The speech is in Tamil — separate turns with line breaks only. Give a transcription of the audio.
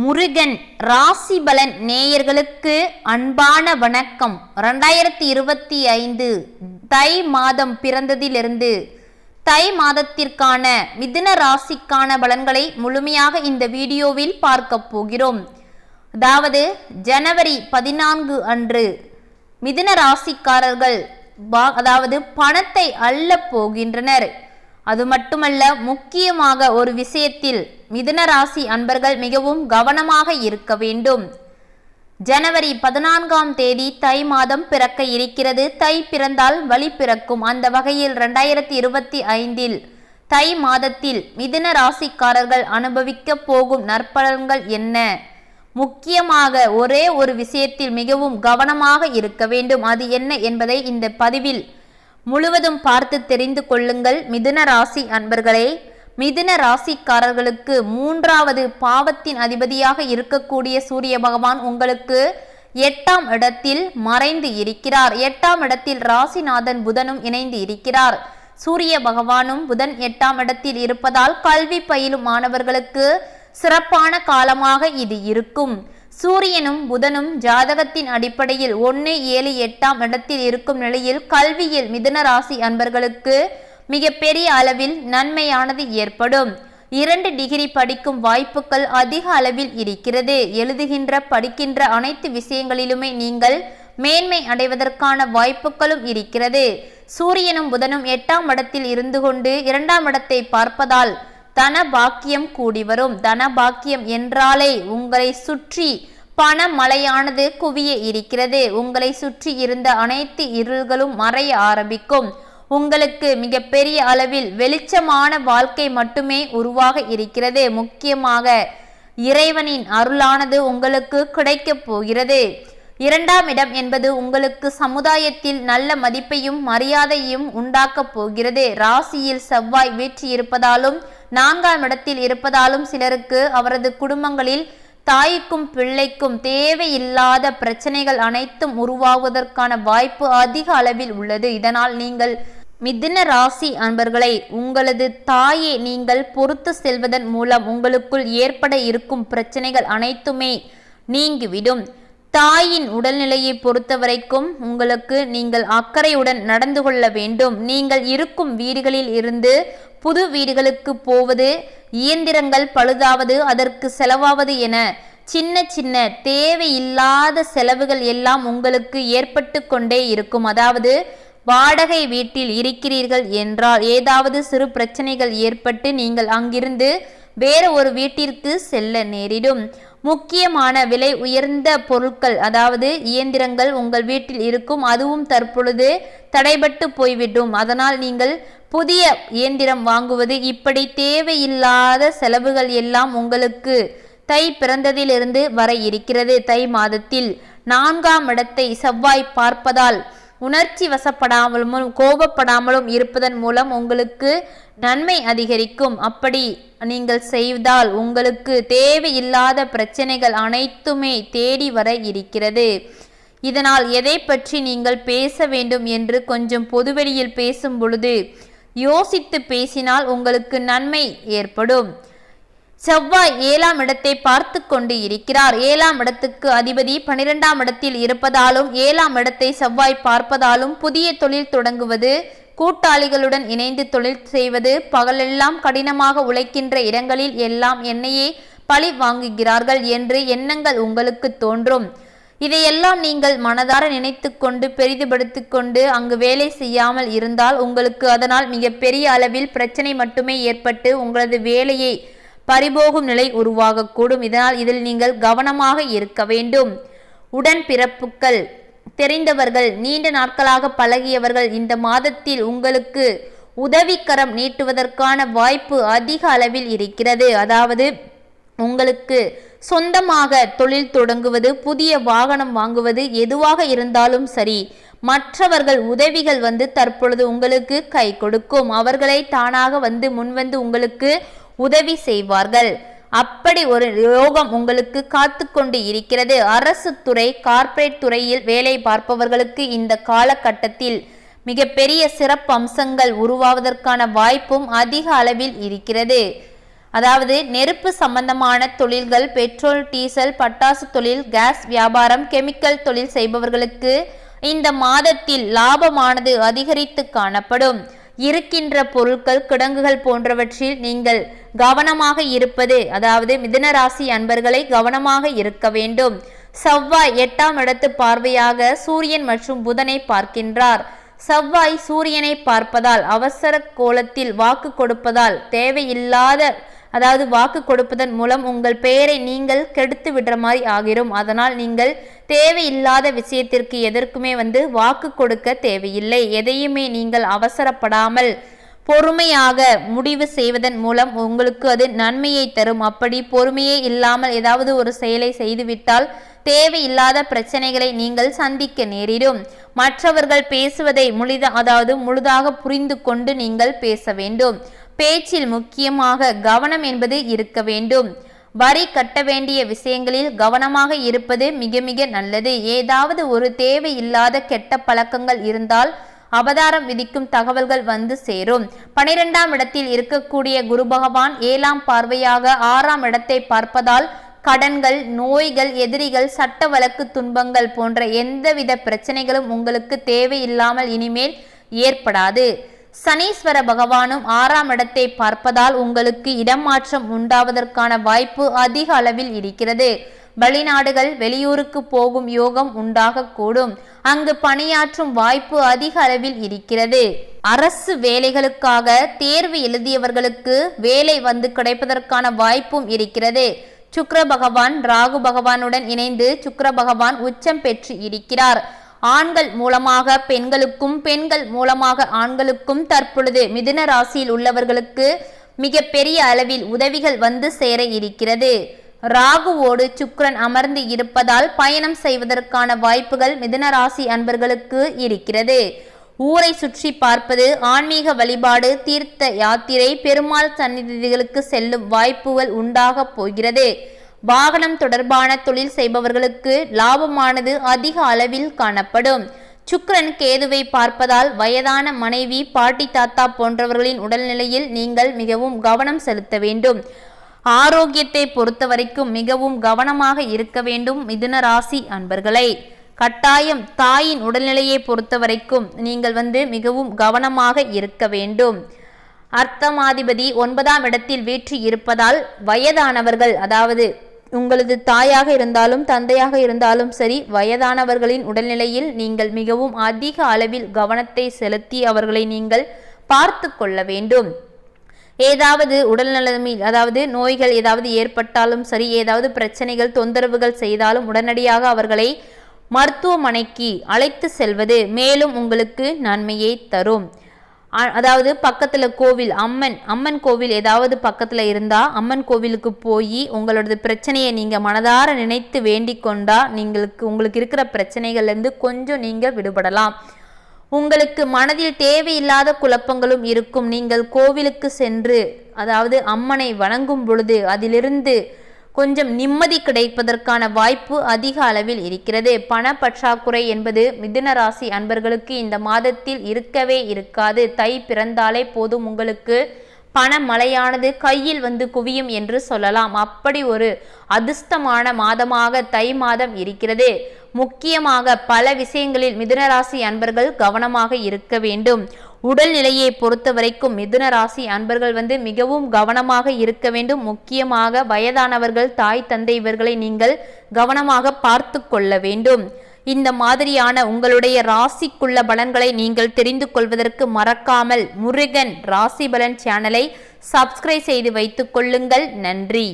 முருகன் ராசி பலன் நேயர்களுக்கு அன்பான வணக்கம். ரெண்டாயிரத்தி இருபத்தி ஐந்து தை மாதம் பிறந்ததிலிருந்து தை மாதத்திற்கான மிதுன ராசிக்கான பலன்களை முழுமையாக இந்த வீடியோவில் பார்க்க போகிறோம். அதாவது ஜனவரி பதினான்கு அன்று மிதுன ராசிக்காரர்கள் அதாவது பணத்தை அள்ளப் போகின்றனர். அது மட்டுமல்ல முக்கியமாக ஒரு விஷயத்தில் மிதுன ராசி அன்பர்கள் மிகவும் கவனமாக இருக்க வேண்டும். ஜனவரி பதினான்காம் தேதி தை மாதம் பிறக்க இருக்கிறது. தை பிறந்தால் வழி பிறக்கும். அந்த வகையில் ரெண்டாயிரத்தி இருபத்தி ஐந்தில் தை மாதத்தில் மிதுன ராசிக்காரர்கள் அனுபவிக்க போகும் நற்பலன்கள் என்ன? முக்கியமாக ஒரே ஒரு விஷயத்தில் மிகவும் கவனமாக இருக்க வேண்டும். அது என்ன என்பதை இந்த பதிவில் முழுவதும் பார்த்து தெரிந்து கொள்ளுங்கள். மிதுன ராசி அன்பர்களே மிதுன ராசிக்காரர்களுக்கு மூன்றாவது பாவத்தின் அதிபதியாக இருக்கக்கூடிய சூரிய பகவான் உங்களுக்கு எட்டாம் இடத்தில் மறைந்து இருக்கிறார். எட்டாம் இடத்தில் ராசிநாதன் புதனும் இணைந்து இருக்கிறார். சூரிய பகவானும் புதன் எட்டாம் இடத்தில் இருப்பதால் கல்வி பயிலும் மாணவர்களுக்கு சிறப்பான காலமாக இது இருக்கும். சூரியனும் புதனும் ஜாதகத்தின் அடிப்படையில் ஒன்று ஏழு எட்டாம் இடத்தில் இருக்கும் நிலையில் கல்வியில் மிதுன ராசி அன்பர்களுக்கு மிகப்பெரிய அளவில் நன்மையானது ஏற்படும். இரண்டு டிகிரி படிக்கும் வாய்ப்புகள் அதிக அளவில் இருக்கிறது. எழுதுகின்ற படிக்கின்ற அனைத்து விஷயங்களிலுமே நீங்கள் மேன்மை அடைவதற்கான வாய்ப்புகளும் இருக்கிறது. சூரியனும் புதனும் எட்டாம் இடத்தில் இருந்து கொண்டு இரண்டாம் இடத்தை பார்ப்பதால் தன பாக்கியம் கூடி வரும். தன பாக்கியம் என்றாலே உங்களை சுற்றி பண மழையானது குவிய இருக்கிறது. உங்களை சுற்றி இருந்த அனைத்து இருள்களும் மறைய ஆரம்பிக்கும். உங்களுக்கு மிகப்பெரிய அளவில் வெளிச்சமான வாழ்க்கை மட்டுமே உருவாக இருக்கிறது. முக்கியமாக இறைவனின் அருளானது உங்களுக்கு கிடைக்கப் போகிறது. இரண்டாம் இடம் என்பது உங்களுக்கு சமுதாயத்தில் நல்ல மதிப்பையும் மரியாதையும் உண்டாக்கப் போகிறது. ராசியில் செவ்வாய் வீற்றி இருப்பதாலும் நான்காம் இடத்தில் இருப்பதாலும் சிலருக்கு அவரது குடும்பங்களில் தாய்க்கும் பிள்ளைக்கும் தேவையில்லாத பிரச்சனைகள் அனைத்தும் உருவாகுவதற்கான வாய்ப்பு அதிக அளவில் உள்ளது. இதனால் நீங்கள் மிதுன ராசி அன்பர்களை உங்களது தாயை நீங்கள் பொறுத்து செல்வதன் மூலம் உங்களுக்குள் ஏற்பட இருக்கும் பிரச்சனைகள் அனைத்துமே நீங்கிவிடும். தாயின் உடல்நிலையை பொறுத்தவரைக்கும் உங்களுக்கு நீங்கள் அக்கறையுடன் நடந்து கொள்ள வேண்டும். நீங்கள் இருக்கும் வீடுகளில் இருந்து புது வீடுகளுக்கு போவது இயந்திரங்கள் பழுதாவது அதற்கு செலவாவது என சின்ன சின்ன தேவையில்லாத செலவுகள் எல்லாம் உங்களுக்கு ஏற்பட்டு கொண்டே இருக்கும். அதாவது வாடகை வீட்டில் இருக்கிறீர்கள் என்றால் ஏதாவது சிறு பிரச்சனைகள் ஏற்பட்டு நீங்கள் அங்கிருந்து வேறு ஒரு வீட்டிற்கு செல்ல நேரிடும். முக்கியமான விலை உயர்ந்த பொருட்கள் அதாவது இயந்திரங்கள் உங்கள் வீட்டில் இருக்கும் அதுவும் தற்பொழுது தடைபட்டு போய்விடும். அதனால் நீங்கள் புதிய இயந்திரம் வாங்குவது இப்படி தேவையில்லாத செலவுகள் எல்லாம் உங்களுக்கு தை பிறந்ததிலிருந்து வர இருக்கிறது. தை மாதத்தில் நான்காம் இடத்தை செவ்வாய் பார்ப்பதால் உணர்ச்சி வசப்படாமலும் கோபப்படாமலும் இருப்பதன் மூலம் உங்களுக்கு நன்மை அதிகரிக்கும். அப்படி நீங்கள் செய்தால் உங்களுக்கு தேவையில்லாத பிரச்சனைகள் அனைத்துமே தேடி வர இருக்கிறது. இதனால் எதை பற்றி நீங்கள் பேச வேண்டும் என்று கொஞ்சம் பொதுவெளியில் பேசும் பொழுது யோசித்து பேசினால் உங்களுக்கு நன்மை ஏற்படும். செவ்வாய் ஏழாம் இடத்தை பார்த்து கொண்டு இருக்கிறார். ஏழாம் இடத்துக்கு அதிபதி பனிரெண்டாம் இடத்தில் இருப்பதாலும் ஏழாம் இடத்தை செவ்வாய் பார்ப்பதாலும் புதிய தொழில் தொடங்குவது கூட்டாளிகளுடன் இணைந்து தொழில் செய்வது பகலெல்லாம் கடினமாக உழைக்கின்ற இடங்களில் எல்லாம் என்னையே பழி வாங்குகிறார்கள் என்று எண்ணங்கள் உங்களுக்கு தோன்றும். இதையெல்லாம் நீங்கள் மனதார நினைத்து கொண்டு பெரிதுபடுத்தி கொண்டு அங்கு வேலை செய்யாமல் இருந்தால் உங்களுக்கு அதனால் மிகப்பெரிய அளவில் பிரச்சனை மட்டுமே ஏற்பட்டு உங்களது வேலையை பறிபோகும் நிலை உருவாகக்கூடும். இதனால் இதில் நீங்கள் கவனமாக இருக்க வேண்டும். உடன் பிறப்புகள் தெரிந்தவர்கள் நீண்ட நாட்களாக பழகியவர்கள் இந்த மாதத்தில் உங்களுக்கு உதவிக்கரம் நீட்டுவதற்கான வாய்ப்பு அதிக அளவில் இருக்கிறது. அதாவது உங்களுக்கு சொந்தமாக தொழில் தொடங்குவது புதிய வாகனம் வாங்குவது எதுவாக இருந்தாலும் சரி மற்றவர்கள் உதவிகள் வந்து தற்பொழுது உங்களுக்கு கை கொடுக்கும். அவர்களை தானாக வந்து முன்வந்து உங்களுக்கு உதவி செய்வார்கள். அப்படி ஒரு யோகம் உங்களுக்கு காத்து கொண்டு இருக்கிறது. அரசு துறை கார்ப்பரேட் துறையில் வேலை பார்ப்பவர்களுக்கு இந்த காலகட்டத்தில் மிகப்பெரிய சிறப்பு அம்சங்கள் உருவாவதற்கான வாய்ப்பும் அதிக அளவில் இருக்கிறது. அதாவது நெருப்பு சம்பந்தமான தொழில்கள் பெட்ரோல் டீசல் பட்டாசு தொழில் கேஸ் வியாபாரம் கெமிக்கல் தொழில் செய்பவர்களுக்கு இந்த மாதத்தில் லாபமானது அதிகரித்து காணப்படும். இருக்கின்ற பொருட்கள் கிடங்குகள் போன்றவற்றில் நீங்கள் கவனமாக இருப்பது அதாவது மிதுன ராசி அன்பர்களை கவனமாக இருக்க வேண்டும். செவ்வாய் எட்டாம் இடத்து பார்வையாக சூரியன் மற்றும் புதனை பார்க்கின்றார். செவ்வாய் சூரியனை பார்ப்பதால் அவசர கோலத்தில் வாக்கு கொடுப்பதால் தேவையில்லாத அதாவது வாக்கு கொடுப்பதன் மூலம் உங்கள் பெயரை நீங்கள் கெடுத்து விடுற மாதிரி ஆகிரும். அதனால் நீங்கள் தேவையில்லாத விஷயத்திற்கு எதற்குமே வந்து வாக்கு கொடுக்க தேவையில்லை. எதையுமே நீங்கள் அவசரப்படாமல் பொறுமையாக முடிவு செய்வதன் மூலம் உங்களுக்கு அது நன்மையை தரும். அப்படி பொறுமையே இல்லாமல் ஏதாவது ஒரு செயலை செய்துவிட்டால் தேவையில்லாத பிரச்சனைகளை நீங்கள் சந்திக்க நேரிடும். மற்றவர்கள் பேசுவதை முழுத அதாவது முழுதாக புரிந்து கொண்டு நீங்கள் பேச வேண்டும். பேச்சில் முக்கியமாக கவனம் என்பது இருக்க வேண்டும். வரி கட்ட வேண்டிய விஷயங்களில் கவனமாக இருப்பது மிக மிக நல்லது. ஏதாவது ஒரு தேவையில்லாத கெட்ட பழக்கங்கள் இருந்தால் அவதாரம் விதிக்கும் தகவல்கள் வந்து சேரும். பனிரெண்டாம் இடத்தில் இருக்கக்கூடிய குரு பகவான் ஏழாம் பார்வையாக ஆறாம் இடத்தை பார்ப்பதால் கடன்கள் நோய்கள் எதிரிகள் சட்ட வழக்கு துன்பங்கள் போன்ற எந்தவித பிரச்சனைகளும் உங்களுக்கு தேவையில்லாமல் இனிமேல் ஏற்படாது. சனீஸ்வர பகவானும் ஆறாம் இடத்தை பார்ப்பதால் உங்களுக்கு இடமாற்றம் உண்டாவதற்கான வாய்ப்பு அதிக அளவில் இருக்கிறது. வெளிநாடுகள் வெளியூருக்கு போகும் யோகம் உண்டாகக்கூடும். அங்கு பணியாற்றும் வாய்ப்பு அதிக அளவில் இருக்கிறது. அரசு வேலைகளுக்காக தேர்வு எழுதியவர்களுக்கு வேலை வந்து கிடைப்பதற்கான வாய்ப்பும் இருக்கிறது. சுக்கர பகவான் ராகு பகவானுடன் இணைந்து சுக்கர பகவான் உச்சம் பெற்று இருக்கிறார். ஆண்கள் மூலமாக பெண்களுக்கும் பெண்கள் மூலமாக ஆண்களுக்கும் தற்பொழுது மிதுன ராசியில் உள்ளவர்களுக்கு மிகப்பெரிய அளவில் உதவிகள் வந்து சேர இருக்கிறது. ராகுவோடு சுக்ரன் அமர்ந்து இருப்பதால் பயணம் செய்வதற்கான வாய்ப்புகள் மிதுன ராசி அன்பர்களுக்கு இருக்கிறது. ஊரை சுற்றி பார்ப்பது ஆன்மீக வழிபாடு தீர்த்த யாத்திரை பெருமாள் சந்நிதிகளுக்கு செல்லும் வாய்ப்புகள் உண்டாக போகிறது. வாகனம் தொடர்பான தொழில் செய்பவர்களுக்கு லாபமானது அதிக அளவில் காணப்படும். சுக்ரன் கேதுவை பார்ப்பதால் வயதான மனைவி பாட்டி தாத்தா போன்றவர்களின் உடல்நிலையில் நீங்கள் மிகவும் கவனம் செலுத்த வேண்டும். ஆரோக்கியத்தை பொறுத்த வரைக்கும் மிகவும் கவனமாக இருக்க வேண்டும் மிதுன ராசி அன்பர்களை. கட்டாயம் தாயின் உடல்நிலையை பொறுத்த வரைக்கும் நீங்கள் வந்து மிகவும் கவனமாக இருக்க வேண்டும். அர்த்தமாதிபதி ஒன்பதாம் இடத்தில் வீற்றி இருப்பதால் வயதானவர்கள் அதாவது உங்களது தாயாக இருந்தாலும் தந்தையாக இருந்தாலும் சரி வயதானவர்களின் உடல்நிலையில் நீங்கள் மிகவும் அதிக அளவில் கவனத்தை செலுத்தி அவர்களை நீங்கள் பார்த்து கொள்ள வேண்டும். ஏதாவது உடல்நலமில் அதாவது நோய்கள் ஏதாவது ஏற்பட்டாலும் சரி ஏதாவது பிரச்சனைகள் தொந்தரவுகள் செய்தாலும் உடனடியாக அவர்களை மருத்துவமனைக்கு அழைத்து செல்வது மேலும் உங்களுக்கு நன்மையை தரும். அதாவது பக்கத்தில் கோவில் அம்மன் அம்மன் கோவில் ஏதாவது பக்கத்தில் இருந்தால் அம்மன் கோவிலுக்கு போய் உங்களோட பிரச்சனையை நீங்கள் மனதார நினைத்து வேண்டிக் கொண்டால் நீங்களுக்கு உங்களுக்கு இருக்கிற பிரச்சனைகள்லேருந்து கொஞ்சம் நீங்கள் விடுபடலாம். உங்களுக்கு மனதில் தேவையில்லாத குழப்பங்களும் இருக்கும். நீங்கள் கோவிலுக்கு சென்று அதாவது அம்மனை வணங்கும் பொழுது அதிலிருந்து கொஞ்சம் நிம்மதி கிடைப்பதற்கான வாய்ப்பு அதிக அளவில் இருக்கிறது. பண பற்றாக்குறை என்பது மிதுன ராசி அன்பர்களுக்கு இந்த மாதத்தில் இருக்கவே இருக்காது. தை பிறந்தாலே போதும் உங்களுக்கு. பண மழையானது கையில் வந்து குவியும் என்று சொல்லலாம். அப்படி ஒரு அதிர்ஷ்டமான மாதமாக தை மாதம் இருக்கிறது. முக்கியமாக பல விஷயங்களில் மிதுனராசி அன்பர்கள் கவனமாக இருக்க வேண்டும். உடல்நிலையை பொறுத்த வரைக்கும் மிதுன ராசி அன்பர்கள் வந்து மிகவும் கவனமாக இருக்க வேண்டும். முக்கியமாக வயதானவர்கள் தாய் தந்தை இவர்களை நீங்கள் கவனமாக பார்த்து கொள்ள வேண்டும். இந்த மாதிரியான உங்களுடைய ராசிக்குள்ள பலன்களை நீங்கள் தெரிந்து கொள்வதற்கு மறக்காமல் முருகன் ராசி பலன் சேனலை சப்ஸ்கிரைப் செய்து வைத்துக் கொள்ளுங்கள். நன்றி.